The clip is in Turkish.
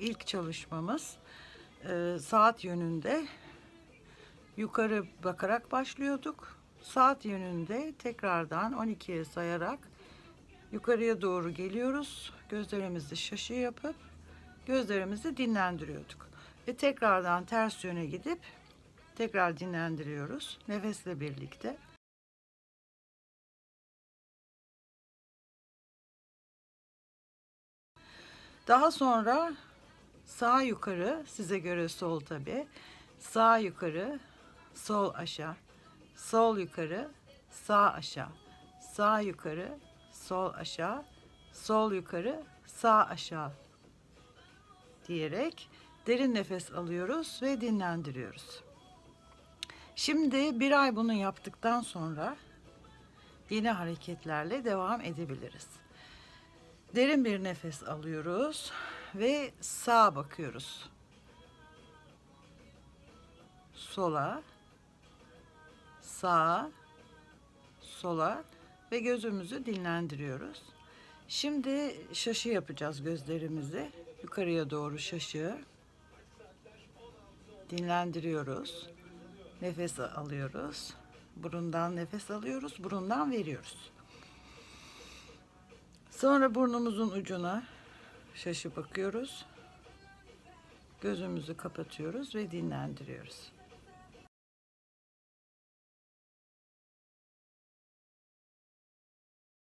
ilk çalışmamız e, saat yönünde yukarı bakarak başlıyorduk. Saat yönünde tekrardan 12'ye sayarak yukarıya doğru geliyoruz. Gözlerimizi şaşı yapıp gözlerimizi dinlendiriyorduk. Ve tekrardan ters yöne gidip tekrar dinlendiriyoruz nefesle birlikte. Daha sonra sağ yukarı size göre sol tabi. Sağ yukarı, sol aşağı. Sol yukarı, sağ aşağı. Sağ yukarı, sol aşağı. Sol yukarı, sağ aşağı diyerek derin nefes alıyoruz ve dinlendiriyoruz. Şimdi bir ay bunu yaptıktan sonra yeni hareketlerle devam edebiliriz. Derin bir nefes alıyoruz ve sağa bakıyoruz. Sola, sağa, sola ve gözümüzü dinlendiriyoruz. Şimdi şaşı yapacağız gözlerimizi. Yukarıya doğru şaşı. Dinlendiriyoruz. Nefes alıyoruz. Burundan nefes alıyoruz, burundan veriyoruz. Sonra burnumuzun ucuna şaşı bakıyoruz. Gözümüzü kapatıyoruz ve dinlendiriyoruz.